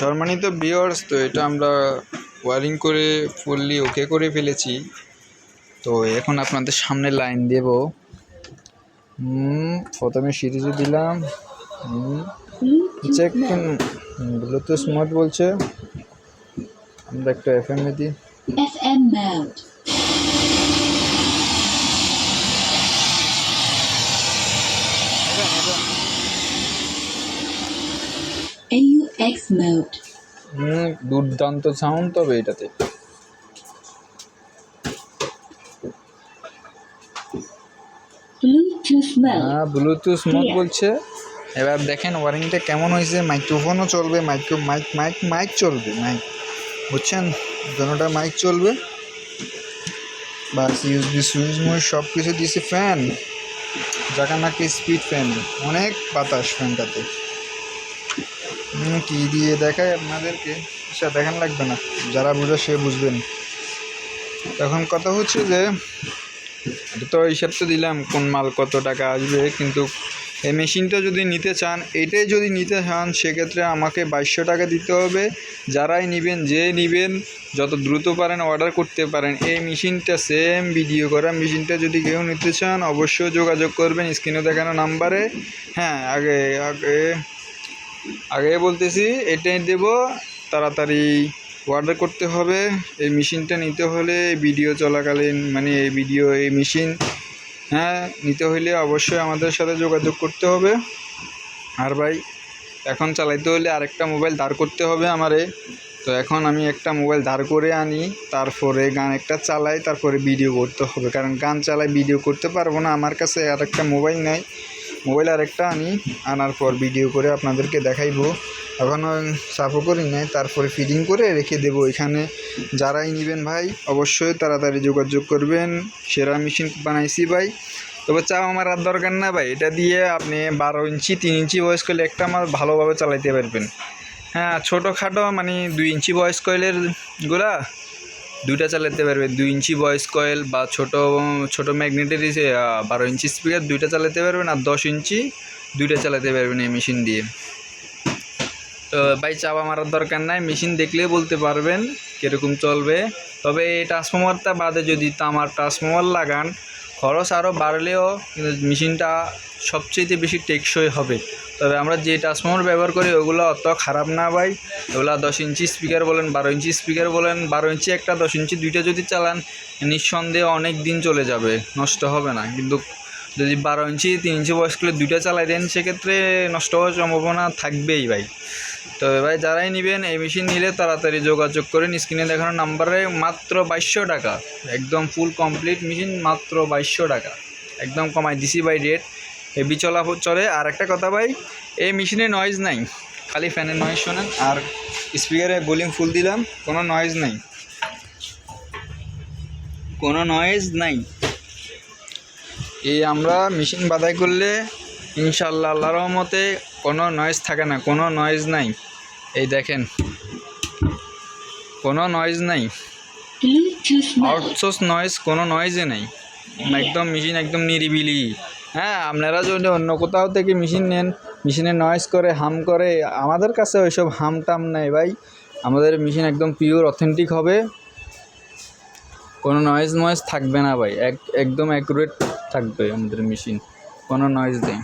সম্মানিত বিয়ার্স তো এটা আমরা ওয়ারিং করে ফুললি ওকে করে ফেলেছি। তো এখন আপনাদের সামনে লাইন দেব। প্রথমে সিরিজে দিলাম। চেক ব্লুটুথ স্মার্ট বলছে। আমরা একটা এফএম এ দিই. AUX mode. হুম দুর্দান্ত সাউন্ড তবে এটাতে। Bluetooth mode. হ্যাঁ ব্লুটুথ স্মুথ বলছে। এবার দেখেন ওয়ারিংটা কেমন হয়েছে? মাইক্রোফোনও চলবে মাইক্রো মাইক মাইক মাইক চলবে মাইক। বুঝছেন? দুটোটা মাইক চলবে। বাস ইউএসবি সুইচ মুইচ সব কিছু দিয়েছে ফ্যান যাকে নাকি স্পিড ফ্যান অনেক বাতাস ফ্যানটাতে কি দিয়ে দেখায় আপনাদেরকে সেটা দেখান লাগবে না। যারা বুঝে সে বুঝবেন। এখন কথা হচ্ছে যে তো হিসাব তো দিলাম কোন মাল কত টাকা আসবে, কিন্তু এই মেশিনটা যদি নিতে চান, এটাই যদি নিতে চান, সেক্ষেত্রে আমাকে বাইশশো টাকা দিতে হবে। যারাই নেবেন, যে নেবেন, যত দ্রুত পারেন অর্ডার করতে পারেন। এই মেশিনটা সেম ভিডিও করা। মেশিনটা যদি কেউ নিতে চান, অবশ্যই যোগাযোগ করবেন। স্ক্রিনে দেখানো নাম্বারে হ্যাঁ আগে আগে আগে বলতেছি, এটাই দেব। তাড়াতাড়ি অর্ডার করতে হবে। এই মেশিনটা নিতে হলে ভিডিও চলাকালীন মানে এই ভিডিও এই মেশিন হ্যাঁ নিতে হলে অবশ্যই আমাদের সাথে যোগাযোগ করতে হবে। আর ভাই, এখন চালাইতে হলে আরেকটা মোবাইল দাঁড় করতে হবে আমারে। তো এখন আমি একটা মোবাইল দাঁড় করে আনি, তারপরে গান একটা চালাই, তারপরে ভিডিও করতে হবে। কারণ গান চালাই ভিডিও করতে পারব না। আমার কাছে আর একটা মোবাইল নাই। মোবাইল আরেকটা আনি, আনার পর ভিডিও করে আপনাদেরকে দেখাইবো। এখনও সাফও করি নাই, তারপরে ফিডিং করে রেখে দেবো এখানে। যারাই নেবেন ভাই, অবশ্যই তাড়াতাড়ি যোগাযোগ করবেন। সেরা মেশিন বানাইছি ভাই। তবে চাও আমার আর দরকার না ভাই, এটা দিয়ে আপনি বারো ইঞ্চি, তিন ইঞ্চি বয়স করলে একটা মাল ভালোভাবে চালাইতে পারবেন। হ্যাঁ ছোটোখাটো মানে দুই ইঞ্চি বয়স কয়েলেরগুলা দুইটা চালাতে পারবে, দুই ইঞ্চি ভয়েস কয়েল বা ছোট ছোট ম্যাগনেটের বারো ইঞ্চি স্পিকার দুইটা চালাতে পারবেন আর দশ ইঞ্চি দুইটা চালাতে পারবেন এই মেশিন দিয়ে। তো ভাই, চাপা মারার দরকার নাই মেশিন দেখলে বলতে পারবেন কীরকম চলবে। তবে এই ট্রান্সফর্মারটা বাদে যদি তামার ট্রান্সফর্মার লাগান খরচ আরও বাড়লেও কিন্তু মেশিনটা সবচেয়ে বেশি টেকসই হবে। তবে আমরা যে ট্রান্সফর্মার ব্যবহার করি, ওগুলো অত খারাপ না ভাই। ওগুলো দশ ইঞ্চি স্পিকার বলেন, বারো ইঞ্চি স্পিকার বলেন, বারো ইঞ্চি একটা দশ ইঞ্চি দুইটা যদি চালান, নিঃসন্দেহে অনেক দিন চলে যাবে, নষ্ট হবে না। কিন্তু যদি বারো ইঞ্চি, তিন ইঞ্চি বয়স করলে দুইটা চালাই দেন, সেক্ষেত্রে নষ্ট হওয়ার সম্ভাবনা থাকবেই ভাই। তবে ভাই, যারাই নেবেন এই মেশিন নিলে তাড়াতাড়ি যোগাযোগ করেন। স্ক্রিনে দেখানো নাম্বারে মাত্র বাইশশো টাকা। একদম ফুল কমপ্লিট মেশিন মাত্র বাইশশো টাকা। একদম কমাই দিছি বাই রেট হেভি চলা চলে। আর একটা কথা ভাই, এই মেশিনে নয়েজ নাই। খালি ফ্যানের নয়েজ শোনেন। আর স্পিকারে ভলিউম ফুল দিলাম, কোনো নয়েজ নাই। কোনো নয়েজ নাই। এই আমরা মেশিন বাদাই করলে ইনশাল্লাহ আল্লাহর রহমতে কোনো নয়েজ থাকে না কোনো নয়েজ নাই। এই দেখেন কোনো নয়েজ নাই. আউটসোর্স নয়েজ কোনো নয়েজে নেই। একদম মেশিন একদম নিরিবিলি। হ্যাঁ আপনারা যদি অন্য কোথাও থেকে মেশিন নেন মেশিনে নয়েজ করে হাম করে আমাদের কাছে ওইসব হাম টাম নেই ভাই। আমাদের মেশিন একদম পিওর অথেন্টিক হবে। কোনো নয়েজ নয়েজ থাকবে না ভাই এক একদম অ্যাকুরেট থাকবে আমাদের মেশিন কোনো নয়েজ নেই।